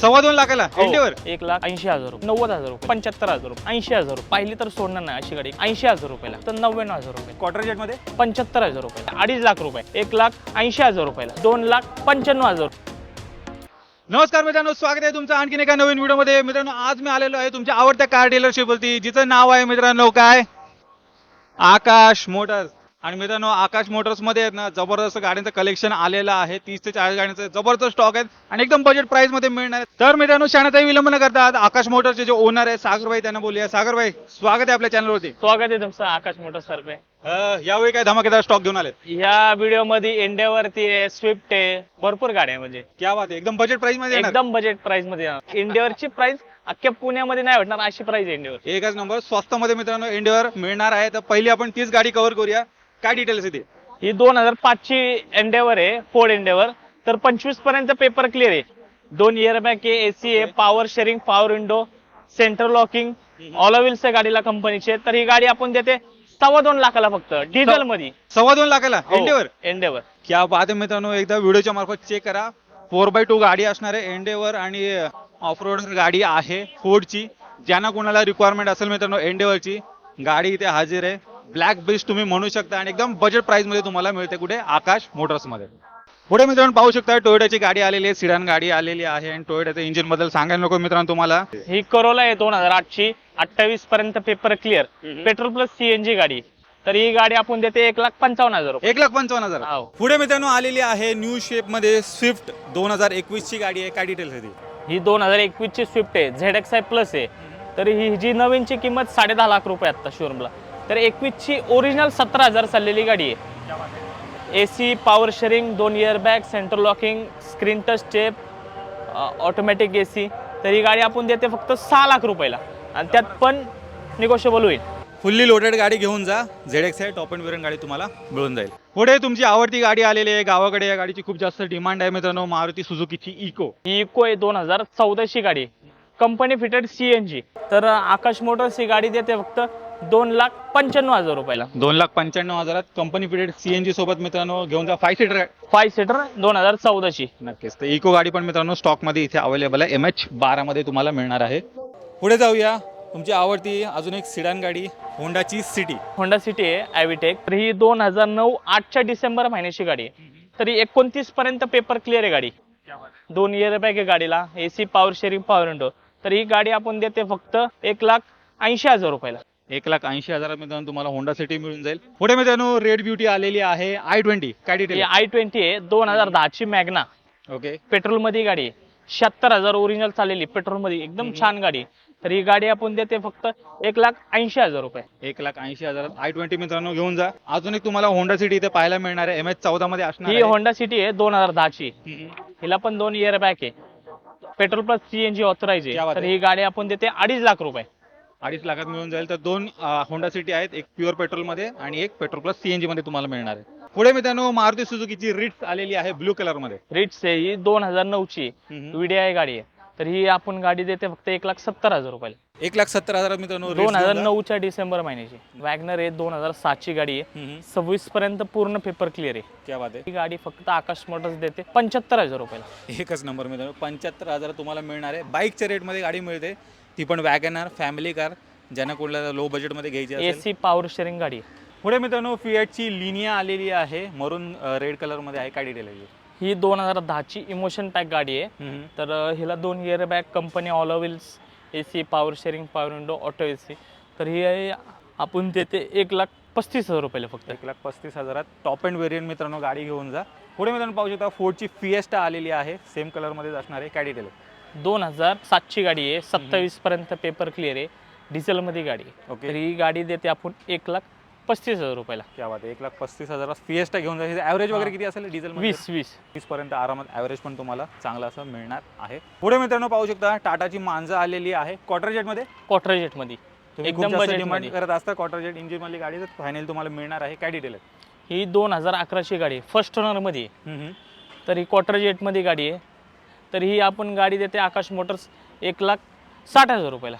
सव्वा दोन लाखाला एंडेवर एक लाख ऐंशी हजार रुपये. नव्वद हजार रुपये. पंच्याहत्तर हजार रुपये. ऐंशी हजार रुपये. पाहिली तर सोडणार नाही अशी गाडी. ऐंशी हजार रुपयाला. तर नव्याण्णव हजार रुपये. क्वार्टर जेटमध्ये पंच्याहत्तर हजार रुपये अडीच लाख रुपये. एक लाख ऐंशी हजार रुपयाला. दोन लाख पंच्याण्णव हजार नमस्कार मित्रांनो स्वागत आहे तुमचं आणखीन एका नवीन व्हिडिओमध्ये. मित्रांनो आज मी आलेलो आहे तुमच्या आवडत्या कार डीलरशिपवरती जिचं नाव आहे मित्रांनो काय? आकाश मोटर्स. आणि मित्रांनो आकाश मोटर्समध्ये आहेत ना जबरदस्त गाड्यांचं कलेक्शन आलेलं आहे. तीस ते चाळीस गाड्यांचं जबरदस्त स्टॉक आहेत आणि एकदम बजेट प्राइसमध्ये मिळणार आहे तर मित्रांनो शाणाचाही विलंब न करतात आकाश मोटर्सचे जे ओनर आहे सागरभाई त्यांना बोलूया. सागरभाई स्वागत आहे आपल्या चॅनलवरती स्वागत आहे तुमचं आकाश मोटर सर्वे अं, यावेळी काय धमाकेदार स्टॉक घेऊन आलेत? ह्या व्हिडिओमध्ये एंडेवरती आहे स्विफ्ट आहे भरपूर गाड्या आहे म्हणजे. क्या बात आहे. एकदम बजेट प्राइसमध्ये येणार. एकदम बजेट प्राइसमध्ये येणार. एंडेवरची प्राइस अख्ख्या पुण्यामध्ये नाही भेटणार अशी प्राइस एंडेवर एकच नंबर स्वस्तामध्ये मित्रांनो इंडियावर मिळणार आहे. तर पहिली आपण तीच गाडी कव्हर करूया. काय डिटेल्स येते ही दोन हजार पाचची एंडेवर आहे फोर्ड एंडेवर तर पंचवीसपर्यंत पेपर क्लिअर आहे. दोन इयर बॅग आहे एसी आहे power steering power window central locking all wheels आहे गाडीला कंपनीचे तर ही गाडी आपण देते सव्वा दोन लाखाला फक्त डिझेल मध्ये सव्वा दोन लाखाला? इंडियावर एंडेवर क्या बात आहे मित्रांनो एकदा व्हिडिओच्या मार्फत चेक करा. फोर बाय टू गाडी असणार आहे एंडेवर आणि ऑफ रोड गाडी आहे फोर्डची ज्यांना कोणाला रिक्वायरमेंट असेल मित्रांनो एंडेवरची गाडी इथे हजर आहे. ब्लॅक बेस्ट तुम्ही म्हणू शकता आणि एकदम बजेट प्राइसमध्ये तुम्हाला मिळते कुठे? आकाश मोटर्समध्ये. पुढे मित्रांनो पाहू शकता टोयोटाची गाडी आलेली आहे सिडान गाडी आलेली आहे आणि टोयोटाच्या इंजिनबद्दल सांगायला नको मित्रांनो तुम्हाला. ही करोला आहे दोन हजार आठची. अठ्ठावीस पर्यंत paper clear petrol plus CNG गाडी. तर ही गाडी आपण देते एक लाख पंचावन्न हजार रुपये. एक लाख पंचावन्न हजार. पुढे मित्रांनो आलेली आहे न्यू शेपमध्ये स्विफ्ट दोन हजार एकवीस ची गाडी आहे. काय डिटेल्स? ही दोन हजार एकवीस ची स्विफ्ट आहे. झेड एक्स आय प्लस आहे. तर ही जी नवीनची किंमत साडे दहा लाख रुपये आता शोरूमला तर एकवीस ची ओरिजिनल सतरा हजार चाललेली गाडी आहे. ए सी पॉवर शेअरिंग दोन airbag central locking screen touch step automatic A C तर ही गाडी आपण देते फक्त सहा लाख रुपयाला. आणि त्यात पण निगोशिएबल होईल. फुल्ली लोडेड गाडी घेऊन जा. झेड एक्स आहे टॉप अँड वेरियंट गाडी तुम्हाला मिळून जाईल. पुढे तुमची आवडती गाडी आलेली आहे गावाकडे. या गाडीची खूप जास्त डिमांड आहे मित्रांनो. मारुती सुझुकीची इको ही इको आहे दोन हजार चौदाची गाडी. Company fitted C N G तर आकाश मोटर्स ही गाडी देते फक्त दोन लाख पंच्याण्णव हजार रुपयाला. दोन लाख पंच्याण्णव हजारात कंपनी पिरियड सीएनजी सोबत मित्रांनो घेऊन जा फाय सीटर फाय सीटर दोन हजार चौदाची. नक्कीच. तर इको गाडी पण मित्रांनो स्टॉकमध्ये इथे अवेलेबल आहे. एम एच बारा मध्ये तुम्हाला मिळणार आहे. पुढे जाऊया. तुमची आवडती अजून एक सिडान गाडी होंडाची सिटी होंडा सिटी आहे ॲव्हिटेक तर ही दोन हजार नऊ आठच्या डिसेंबर महिन्याची गाडी आहे. तरी एकोणतीस पर्यंत पेपर क्लिअर आहे गाडी. दोन इयर बॅग आहे गाडीला. A C power steering power window तर ही गाडी आपण देते फक्त एक लाख ऐंशी हजार रुपयाला. एक लाख ऐंशी हजारात मित्रांनो तुम्हाला होंडा सिटी मिळून जाईल. पुढे मित्रांनो रेड ब्युटी आलेली आहे आय ट्वेंटी काय डिटेल आय ट्वेंटी आहे दोन हजार दहाची मॅग्ना ओके पेट्रोलमध्ये गाडी आहे. शहात्तर हजार ओरिजिनल चाललेली पेट्रोलमध्ये एकदम छान गाडी. तर ही गाडी आपण देते फक्त एक लाख ऐंशी हजार रुपये. एक लाख ऐंशी हजारात आय ट्वेंटी मित्रांनो घेऊन जा. अजून एक तुम्हाला होंडा सिटी इथे पाहायला मिळणार आहे. एम एच चौदा मध्ये असणार ही आहे. होंडा सिटी आहे दोन हजार दहाची. हम्म. हिला पण दोन इयर बॅक आहे. पेट्रोल प्लस सीएनजी ऑथराईज क्या बात आहे तर आहे. ही गाडी आपण देते अडीच लाख रुपये. अडीच लाखात मिळून जाईल. तर दोन होंडा सिटी आहेत. एक प्युअर पेट्रोलमध्ये आणि एक पेट्रोल प्लस सीएनजी मध्ये तुम्हाला मिळणार आहे. पुढे मित्रांनो मारुती सुझुकीची रिट्स आलेली आहे ब्लू कलरमध्ये. रिट्स आहे. ही दोन हजार नऊची हम्म. व्हीडीआय गाडी आहे. तर ही आपण गाडी देते फक्त एक लाख सत्तर हजार रुपयाला. एक लाख सत्तर हजारात मित्रांनो दोन हजार. नऊच्या डिसेंबर महिन्याची. वॅगनर आहे दोन हजार सातची गाडी आहे. सव्वीस पर्यंत पूर्ण पेपर क्लिअर आहे. क्या बात ही गाडी फक्त आकाश मोटर्स देते. पंच्याहत्तर हजार रुपयाला. एकच नंबर मित्रांनो पंच्याहत्तर हजार तुम्हाला मिळणार आहे. बाईकच्या रेटमध्ये गाडी मिळते. ती पण वॅगनर फॅमिली कार ज्यांना कोणाला लो बजेटमध्ये घ्यायची ए असेल. सी पॉवर शेअरिंग गाडी. आहे पुढे मित्रांनो फिएटची लिनिया आलेली आहे. मरून रेड कलरमध्ये आहे. काय डिटेल आहे ही? दोन हजार दहाची इमोशन पॅक गाडी आहे. हम्म. तर अ, हिला दोन airbag company all wheels A C power steering power window auto A C तर ही आहे आपण देते एक लाख पस्तीस हजार रुपयाला फक्त. एक लाख पस्तीस हजारात. टॉप अँड वेरियंट मित्रांनो गाडी घेऊन जा. पुढे मित्रांनो पाहू शकता फोर्डची फिएस्टा आलेली आहे. सेम कलरमध्येच असणार आहे. काय डिटेल आहे? दोन हजार सातची गाडी आहे. सत्तावीस पर्यंत पेपर क्लिअर आहे. डिझेलमध्ये गाडी आहे. ओके. तर ही गाडी देते आपण एक लाख पस्तीस हजार रुपयाला. क्या बात आहे. एक लाख पस्तीस हजारात फिएस्टा घेऊन जायचं ॲव्हरेज वगैरे किती असेल डिझेल वीस वीस. वीस पर्यंत आरामात ॲव्हरेज पण तुम्हाला चांगलं असं मिळणार आहे. पुढे मित्रांनो पाहू शकता टाटाची मांजर आलेली आहे. क्वार्टर जेटमध्ये क्वार्टर जेटमध्ये तुम्ही खूप एकदम जास्त budget डिमांडमध्ये. करत असता क्वार्टर जेट इंजिनवाली गाडी तर फायनल तुम्हाला मिळणार आहे. काय डिटेल आहे? ही दोन हजार अकराची गाडी आहे. फर्स्ट ओनरमध्ये आहे. हम्म, हम्म. तर ही क्वार्टर जेटमध्ये गाडी आहे. तर ही आपण गाडी देते आकाश मोटर्स एक लाख साठ हजार रुपयाला.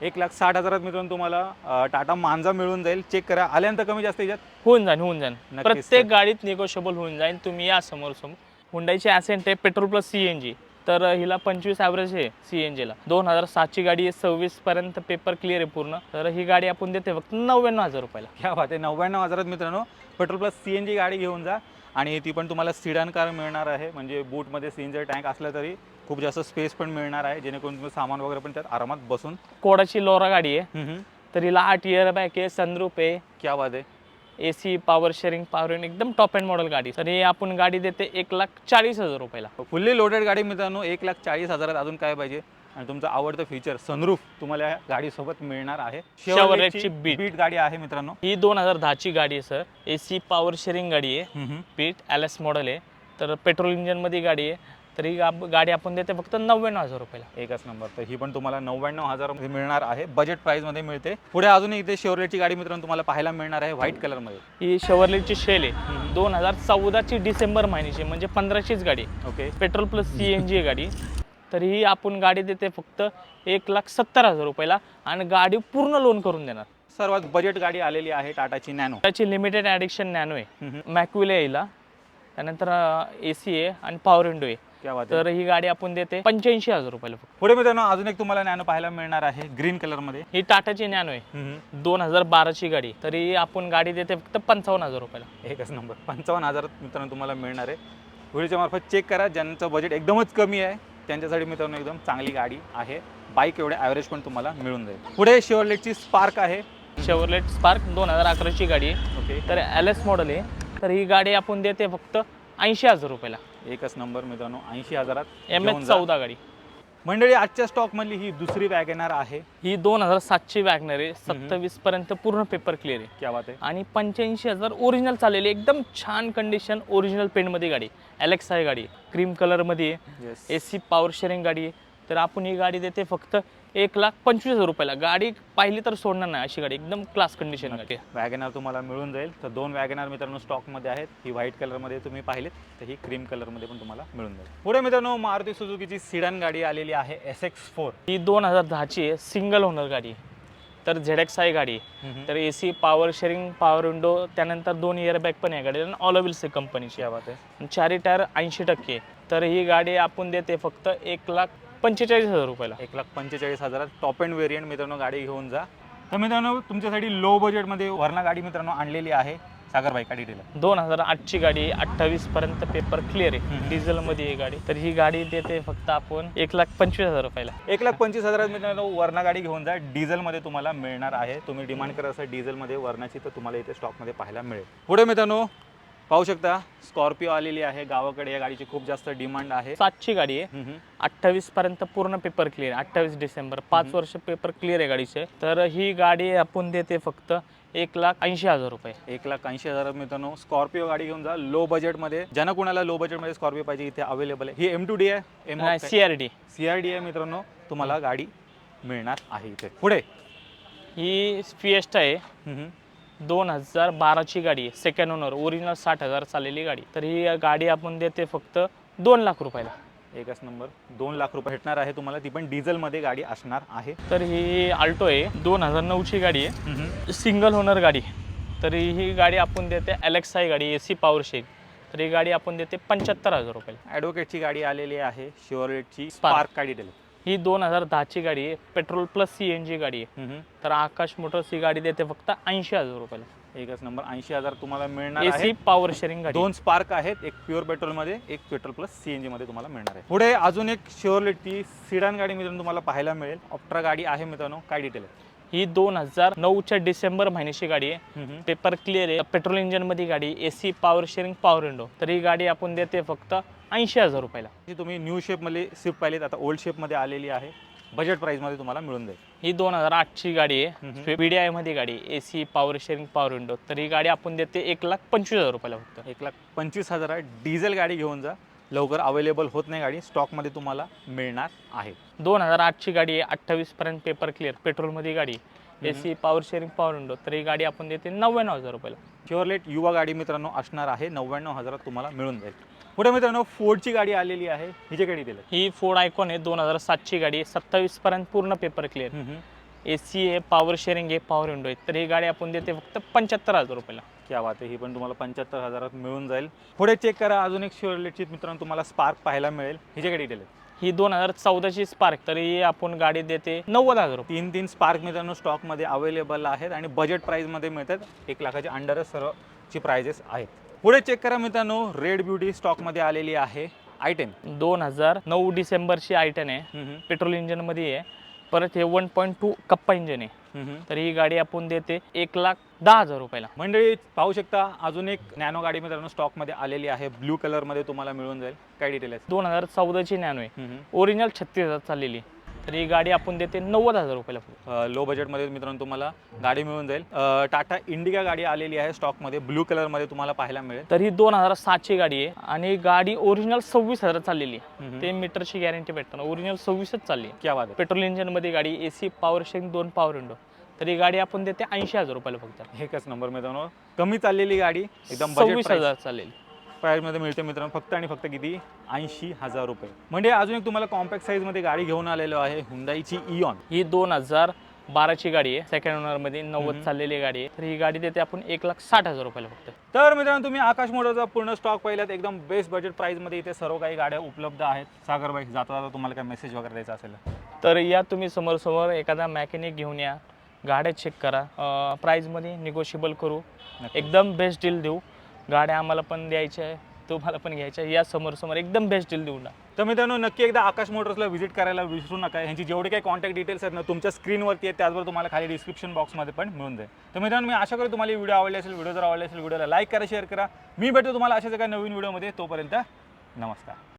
एक लाख साठ हजारात मित्रांनो तुम्हाला अं, टाटा मांजा मिळून जाईल. चेक करा. आल्यानंतर कमी जास्त याच्यात? होऊन जाईल होऊन जाईल नक्कीच प्रत्येक गाडीत निगोशिएबल होऊन जाईल तुम्ही या समोर समोर हुंडाईची ॲसेंट आहे petrol plus C N G तर हिला पंचवीस ॲव्हरेज आहे सी एन जीला दोन हजार सातची गाडी आहे सव्वीस पर्यंत पेपर क्लिअर आहे पूर्ण. तर ही गाडी आपण देते फक्त नव्याण्णव हजार रुपयाला. क्या बात आहे. नव्याण्णव हजारात मित्रांनो petrol plus C N G गाडी घेऊन जा. आणि ती पण तुम्हाला सिडान कार मिळणार आहे. म्हणजे बूटमध्ये सी एन जी टँक असला तरी खूप जास्त स्पेस पण मिळणार आहे. जेणेकरून तुम्ही सामान वगैरे पण त्यात आरामात बसून कोडाची लोरा गाडी आहे. तर हिला आठ इयर बॅक आहे सनरूप आहे. क्या बात आहे. A C power sharing power एकदम टॉप अँड मॉडेल गाडी. तर ही आपण गाडी देते एक लाख चाळीस हजार रुपयाला. फुल्ली लोडेड गाडी मित्रांनो एक लाख चाळीस हजारात अजून काय पाहिजे? आणि तुमचं आवडतं फीचर सनरूफ तुम्हाला या गाडीसोबत मिळणार आहे. Chevrolet ची Chevroletची Beat. बीट गाडी आहे मित्रांनो. ही दोन हजार दहाची गाडी आहे sir A C power sharing गाडी आहे. पीट एल एस मॉडेल आहे. तर पेट्रोल इंजनमध्ये गाडी आहे. तर ही गाडी आपण देते फक्त नव्याण्णव हजार रुपयाला. एकच नंबर. तर ही पण तुम्हाला नव्याण्णव हजार मिळणार आहे. बजेट प्राइसमध्ये मिळते. पुढे अजून इथे शेवरेटची गाडी मित्रांनो तुम्हाला पाहायला मिळणार आहे व्हाईट कलरमध्ये. ही शेवरलेटची शेल आहे. दोन हजार चौदाची डिसेंबर महिन्याची म्हणजे पंधराशीच गाडी okay petrol plus C N G गाडी. तर ही आपण गाडी देते फक्त एक लाख सत्तर हजार रुपयाला आणि गाडी पूर्ण लोन करून देणार. सर्वात बजेट गाडी आलेली आहे टाटाची नॅनो. त्याची लिमिटेड ॲडिक्शन नॅनो आहे. मॅक्विल आहे हिला. त्यानंतर ए सी आहे आणि पॉवर विंडो आहे. तर ही गाडी आपण देते पंच्याऐंशी हजार रुपयाला पुढे मित्रांनो अजून एक तुम्हाला नॅनो पाहायला मिळणार आहे ग्रीन कलरमध्ये. ही टाटाची नॅनो आहे. दोन हजार बाराची गाडी. तरी आपण गाडी देते फक्त पंचावन्न हजार रुपयाला. एकच नंबर. पंचावन्न हजार मित्रांनो तुम्हाला मिळणार आहे. व्हिडिओच्या मार्फत चेक करा ज्यांचं बजेट एकदमच कमी आहे. त्यांच्यासाठी मित्रांनो एकदम चांगली गाडी आहे. बाईक एवढे ॲव्हरेज पण तुम्हाला मिळून जाईल. पुढे शेवरलेटची स्पार्क आहे. शेवरलेट स्पार्क दोन हजार अकराची गाडी आहे. ओके तर एल एस मॉडेल आहे. तर ही गाडी आपण देते फक्त ऐंशी हजार रुपयाला. एकच नंबर मित्रांनो ऐंशी हजारात एम एच. चौदा गाडी. मंडळी आजच्या स्टॉकमधली ही दुसरी वॅगनार आहे. ही दोन हजार सातची वॅगनर आहे. सत्तावीस पर्यंत पूर्ण पेपर क्लिअर आहे. क्या बात आहे. आणि पंच्याऐंशी हजार ओरिजिनल चाललेली एकदम छान कंडिशन ओरिजिनल पेंटमध्ये गाडी एलेक्स आहे गाडी. क्रीम कलरमध्ये आहे. ए सी पॉवर शेअरिंग गाडी आहे. तर आपण ही गाडी देते फक्त एक लाख पंचवीस हजार रुपयाला. गाडी पाहिली तर सोडणार नाही अशी गाडी एकदम क्लास कंडिशन गाडी. आहे. वॅगनार तुम्हाला मिळून जाईल. तर दोन वॅगनार मित्रांनो स्टॉकमध्ये आहेत. ही व्हाईट कलरमध्ये तुम्ही पाहिलेत. तर ही क्रीम कलरमध्ये पण तुम्हाला मिळून जाईल. पुढे मित्रांनो मारुती सुझुकीची सिडन गाडी आलेली आहे एस एक्स फोर ही दोन हजार दहाची आहे सिंगल ओनर गाडी. आहे. तर झेड एक्स आहे गाडी. तर A C power sharing power window त्यानंतर दोन इयर बॅग पण आहे गाडी ऑल व्हील्स आहे कंपनीची आहे. चारी टायर ऐंशी टक्के. तर ही गाडी आपण देते फक्त एक लाख पंचेचाळीस हजार रुपयाला. एक लाख पंचेचाळीस हजारात टॉप अँड व्हेरियंट मित्रांनो गाडी घेऊन जा. तर मित्रांनो तुमच्यासाठी लो बजेटमध्ये वरणा गाडी मित्रांनो आणलेली आहे. सागर बाईक डिटेल दोन हजार आठची गाडी अठ्ठावीस पर्यंत पेपर क्लिअर आहे. हम्म. डिझेलमध्ये ही गाडी. तर ही गाडी देते फक्त आपण एक लाख पंचवीस हजार रुपयाला. एक लाख पंचवीस हजारात मित्रांनो वरणा गाडी घेऊन जा. डिझेलमध्ये तुम्हाला मिळणार आहे. तुम्ही डिमांड करत असाल डिझेलमध्ये वरणाची तर तुम्हाला इथे स्टॉकमध्ये पाहायला मिळेल. पुढे मित्रांनो पाहू शकता स्कॉर्पिओ आलेली आहे. गावाकडे या गाडीची खूप जास्त डिमांड आहे. सातची गाडी आहे. अठ्ठावीस पर्यंत पूर्ण पेपर क्लिअर अठ्ठावीस डिसेंबर पाच वर्ष पेपर क्लिअर आहे गाडीचे. तर ही गाडी आपण देते फक्त एक लाख ऐंशी हजार रुपये. एक लाख ऐंशी हजारात मित्रांनो स्कॉर्पिओ गाडी घेऊन जा. लो बजेटमध्ये ज्यांना कुणाला लो बजेटमध्ये स्कॉर्पिओ पाहिजे इथे अवेलेबल आहे. ही एम टू डी आहे. M C R D C R D आहे मित्रांनो. तुम्हाला गाडी मिळणार आहे इथे. पुढे. ही फिएस्टा आहे. दोन हजार बाराची गाडी आहे. सेकंड ओनर ओरिजिनल साठ हजार चाललेली गाडी. तर ही गाडी आपण देते फक्त दोन लाख रुपयाला. एकच नंबर दोन लाख रुपये भेटणार आहे तुम्हाला. ती पण डिझेलमध्ये गाडी असणार आहे. तर ही आल्टो आहे. दोन हजार नऊची गाडी आहे. सिंगल ओनर गाडी. तर ही गाडी आपण देते अलेक्साई गाडी ए सी पॉवर शेक तर ही गाडी आपण देते पंच्याहत्तर हजार रुपयाला ॲडव्होकेटची गाडी आलेली आहे. शिवरेटची. स्पार्क गाडी दिली ही दोन हजार दहाची गाडी आहे. Petrol plus C N G गाडी आहे. तर आकाश मोटर्स ही गाडी देते फक्त ऐंशी हजार रुपयाला. एकच नंबर ऐंशी हजार तुम्हाला मिळणार ए आहे. सी पॉवर शेअरिंग गाडी दोन स्पार्क आहेत एक प्युअर पेट्रोलमध्ये एक पेट्रोल प्लस सी एनमध्ये तुम्हाला मिळणार आहे. पुढे अजून एक शिवरलेटची सिडान गाडी मित्रांनो तुम्हाला पाहायला मिळेल. ऑप्ट्रा गाडी आहे मित्रांनो काय डिटेल आहे? ही दोन हजार नऊच्या डिसेंबर महिन्याची गाडी आहे. पेपर क्लिअर आहे. पेट्रोल इंजिनमध्ये गाडी A C power sharing power window तर ही गाडी आपण देते फक्त ऐंशी हजार रुपयाला. जी तुम्ही न्यू शेपमध्ये स्विफ्ट पाहिलेत आता ओल्ड शेपमध्ये आलेली आहे. बजेट प्राईसमध्ये तुम्हाला मिळून जाईल. ही दोन हजार आठची गाडी. आहे. बी डी आयमध्ये गाडी A C power sharing power window तर ही गाडी आपण देते एक लाख पंचवीस हजार रुपयाला फक्त. एक लाख पंचवीस हजार डिझेल गाडी घेऊन जा. लवकर अवेलेबल होत नाही गाडी स्टॉकमध्ये तुम्हाला मिळणार आहे. दोन हजार आठची गाडी आहे अठ्ठावीस पर्यंत पेपर क्लिअर पेट्रोलमध्ये गाडी A C power sharing power window तर ही गाडी आपण देते नव्याण्णव हजार रुपयाला. शिवरलेट युवा गाडी मित्रांनो असणार आहे नव्याण्णव हजारात तुम्हाला मिळून जाईल. पुढे मित्रांनो फोर्डची गाडी आलेली आहे. हिचे गाडी दिलं? ही फोर्ड आयकॉन आहे दोन हजार सातची गाडी आहे. सत्तावीस पर्यंत पूर्ण पेपर क्लिअर ए सी आहे पॉवर शेअरिंग आहे पॉवर विंडो आहे. तर ही गाडी आपण देते फक्त पंच्याहत्तर हजार रुपयाला. क्या बात आहे ही पण तुम्हाला पंच्याहत्तर हजारात मिळून जाईल. पुढे चेक करा अजून एक शिवरलेटची मित्रांनो तुम्हाला स्पार्क पाहायला मिळेल. हिचे गाडी दिलं ही दोन हजार चौदाची स्पार्क तर आपण गाडी देते नव्वद हजार तीन तीन स्पार्क मित्रांनो स्टॉकमध्ये अवेलेबल आहेत आणि बजेट प्राईजमध्ये मिळतात. एक लाखाच्या अंडरच सर्वची प्राइजेस आहेत. पुढे चेक करा मित्रांनो रेड ब्युटी स्टॉकमध्ये आलेली आहे आय टेन दोन हजार नऊ डिसेंबरची आय टेन आहे. पेट्रोल इंजिनमध्ये आहे. परत हे one point two Kappa engine आहे. तर ही गाडी आपण देते एक लाख दहा हजार रुपयाला. मंडळी पाहू शकता अजून एक नॅनो गाडी मित्रांनो स्टॉकमध्ये आलेली आहे. ब्लू कलरमध्ये तुम्हाला मिळून जाईल. काय डिटेल आहे? दोन हजार चौदाची नॅनो आहे. ओरिजिनल छत्तीस हजार चाललेली. तर ही गाडी आपण देते नव्वद हजार रुपयाला लो बजेटमध्ये मित्रांनो तुम्हाला गाडी मिळून जाईल. टाटा इंडिका गाडी आलेली आहे स्टॉकमध्ये. ब्लू कलरमध्ये तुम्हाला पाहायला मिळेल. तर ही दोन हजार सातची गाडी आहे आणि गाडी ओरिजिनल सव्वीस हजार चाललेली. ते मीटरची गॅरंटी भेटताना ओरिजिनल सव्वीसच चालली आहे. क्या बात पेट्रोल इंजिनमध्ये गाडी ए सी पॉवर शेअरिंग दोन पॉवर विंडो तर ही गाडी आपण देते ऐंशी हजार रुपयाला फक्त. एकच नंबर मित्रांनो. कमी चाललेली गाडी. एकदम सव्वीस हजार चालेल प्राईजमध्ये मिळते मित्रांनो फक्त आणि फक्त किती? ऐंशी हजार रुपये. म्हणजे अजून एक तुम्हाला कॉम्पॅक्ट साईजमध्ये गाडी घेऊन आलेलो आहे हुंदाईची इऑन ही दोन हजार बाराची गाडी आहे. सेकंड ओनरमध्ये नव्वद चाललेली गाडी आहे. तर ही गाडी देते आपण एक लाख साठ हजार रुपयाला फक्त. तर मित्रांनो तुम्ही आकाश मोटरचा पूर्ण स्टॉक पाहिलात. एकदम बेस्ट बजेट प्राईजमध्ये इथे सर्व काही गाड्या उपलब्ध आहेत. सागरबाई जाता जाता तुम्हाला काय मेसेज वगैरे द्यायचा असेल? तर या तुम्ही समोर समोर एखादा मॅकॅनिक घेऊन या. गाड्या चेक करा. प्राईजमध्ये निगोशिएबल करू. एकदम बेस्ट डील देऊ. गाड्या आम्हाला पण द्यायच्या आहे तुम्हाला पण घ्यायच्या आहे. या समोर समोर एकदम बेस्ट डील देऊ ना तर मित्रांनो नक्की एकदा आकाश मोटर्सला व्हिजिट करायला विसरू नका. ह्यांची जेवढे काही कॉन्टॅक्ट डिटेल्स आहेत ना तुमच्या स्क्रीनवरती आहेत त्याचबरोबर तुम्हाला खाली डिस्क्रिप्शन बॉक्समध्ये पण मिळून जाईल. तर मित्रांनो मी आशा करतो तुम्हाला व्हिडिओ आवडले असेल व्हिडिओ जर आवडले असेल व्हिडिओला लाईक करा शेअर करा. मी भेटतो तुम्हाला अशाच एका नवीन व्हिडिओमध्ये तोपर्यंत नमस्कार.